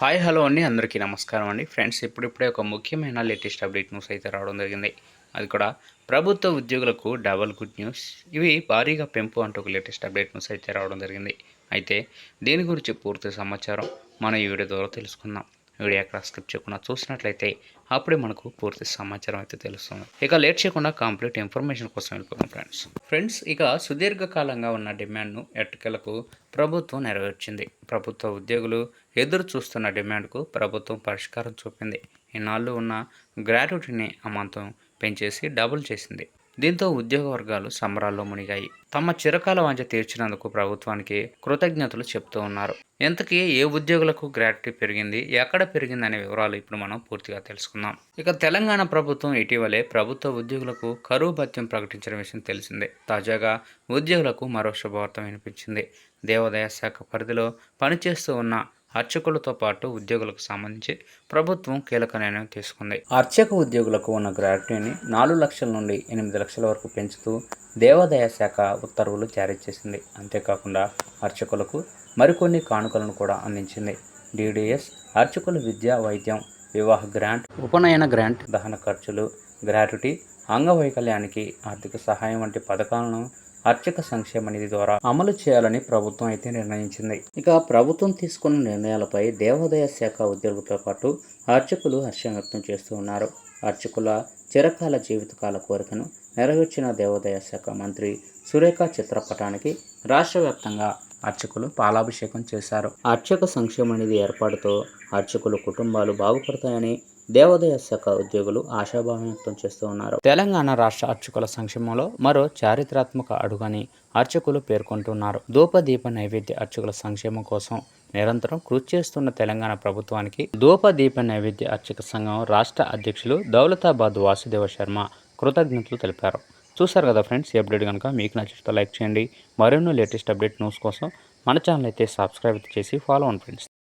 Hi hello అండి. అందరికీ నమస్కారం అండి. ఫ్రెండ్స్ ఇప్పుడిప్పుడే ఒక ముఖ్యమైన లేటెస్ట్ అప్డేట్ న్యూస్ అయితే రావడం జరిగింది. అది కూడా ప్రభుత్వ ఉద్యోగులకు డబల్ గుడ్ న్యూస్. ఇవి భారీగా పెంపు అంటూ ఒక లేటెస్ట్ అప్డేట్ న్యూస్ అయితే రావడం జరిగింది. అయితే దీని గురించి పూర్తి సమాచారం మన ఈ వీడియో ద్వారా తెలుసుకుందాం. వీడియో ఎక్కడ స్క్రిప్ట్ చేయకుండా చూసినట్లయితే అప్పుడే మనకు పూర్తి సమాచారం అయితే తెలుస్తుంది. ఇక లేట్ చేయకుండా కంప్లీట్ ఇన్ఫర్మేషన్ కోసం వెళ్ళిపోతాం ఫ్రెండ్స్. ఫ్రెండ్స్ ఇక సుదీర్ఘకాలంగా ఉన్న డిమాండ్ను ఎట్టకేలకు ప్రభుత్వం నెరవేర్చింది. ప్రభుత్వ ఉద్యోగులు ఎదురు చూస్తున్న డిమాండ్కు ప్రభుత్వం పరిష్కారం చూపింది. ఇన్నాళ్ళు ఉన్న గ్రాట్యుటీని అమాంతం పెంచేసి డబుల్ చేసింది. దీంతో ఉద్యోగ వర్గాలు సంబరాల్లో మునిగాయి. తమ చిరకాల వాంఛ తీర్చినందుకు ప్రభుత్వానికి కృతజ్ఞతలు చెప్తూ ఉన్నారు. ఇంతకీ ఏ ఉద్యోగులకు గ్రాట్యుటీ పెరిగింది? ఎక్కడ పెరిగింది అనే వివరాలు ఇప్పుడు మనం పూర్తిగా తెలుసుకుందాం. ఇక తెలంగాణ ప్రభుత్వం ఇటీవలే ప్రభుత్వ ఉద్యోగులకు కరువు భత్యం ప్రకటించిన విషయం తెలిసిందే. తాజాగా ఉద్యోగులకు మరో శుభవార్త వినిపించింది. దేవాదాయ శాఖ పరిధిలో పనిచేస్తూ ఉన్న అర్చకులతో పాటు ఉద్యోగులకు సంబంధించి ప్రభుత్వం కీలక నిర్ణయం తీసుకుంది. అర్చక ఉద్యోగులకు ఉన్న గ్రాట్యుటీని నాలుగు లక్షల నుండి ఎనిమిది లక్షల వరకు పెంచుతూ దేవాదాయ శాఖ ఉత్తర్వులు జారీ చేసింది. అంతేకాకుండా అర్చకులకు మరికొన్ని కానుకలను కూడా అందించింది. డిడిఎస్ అర్చకుల విద్య వైద్యం వివాహ గ్రాంట్ ఉపనయన గ్రాంట్ దహన ఖర్చులు గ్రాట్యుటీ అంగవైకల్యానికి ఆర్థిక సహాయం వంటి పథకాలను అర్చక సంక్షేమ నిధి ద్వారా అమలు చేయాలని ప్రభుత్వం అయితే నిర్ణయించింది. ఇక ప్రభుత్వం తీసుకున్న నిర్ణయాలపై దేవాదాయ శాఖ ఉద్యోగులతో పాటు అర్చకులు హర్షం వ్యక్తం చేస్తూ ఉన్నారు. అర్చకుల చిరకాల జీవితకాల కోరికను నెరవేర్చిన దేవాదాయ శాఖ మంత్రి సురేఖ చిత్రపటానికి రాష్ట్ర వ్యాప్తంగా అర్చకులు పాలాభిషేకం చేశారు. అర్చక సంక్షేమ నిధి ఏర్పాటుతో అర్చకుల కుటుంబాలు బాగుపడతాయని దేవాదాయ శాఖ ఉద్యోగులు ఆశాభావం వ్యక్తం చేస్తూ ఉన్నారు. తెలంగాణ రాష్ట్ర అర్చకుల సంక్షేమంలో మరో చారిత్రాత్మక అడుగని అర్చకులు పేర్కొంటున్నారు. ధూపదీప నైవేద్య అర్చకుల సంక్షేమం కోసం నిరంతరం కృషి చేస్తున్న తెలంగాణ ప్రభుత్వానికి ధూపదీప నైవేద్య అర్చక సంఘం రాష్ట్ర అధ్యక్షులు దౌలతాబాద్ వాసుదేవ శర్మ కృతజ్ఞతలు తెలిపారు. చూసారు కదా ఫ్రెండ్స్ ఈ అప్డేట్ కనుక మీకు నచ్చితే లైక్ చేయండి. మరెన్నో లేటెస్ట్ అప్డేట్ న్యూస్ కోసం మన ఛానల్ అయితే సబ్స్క్రైబ్ చేసి ఫాలో అవ్వండి ఫ్రెండ్స్.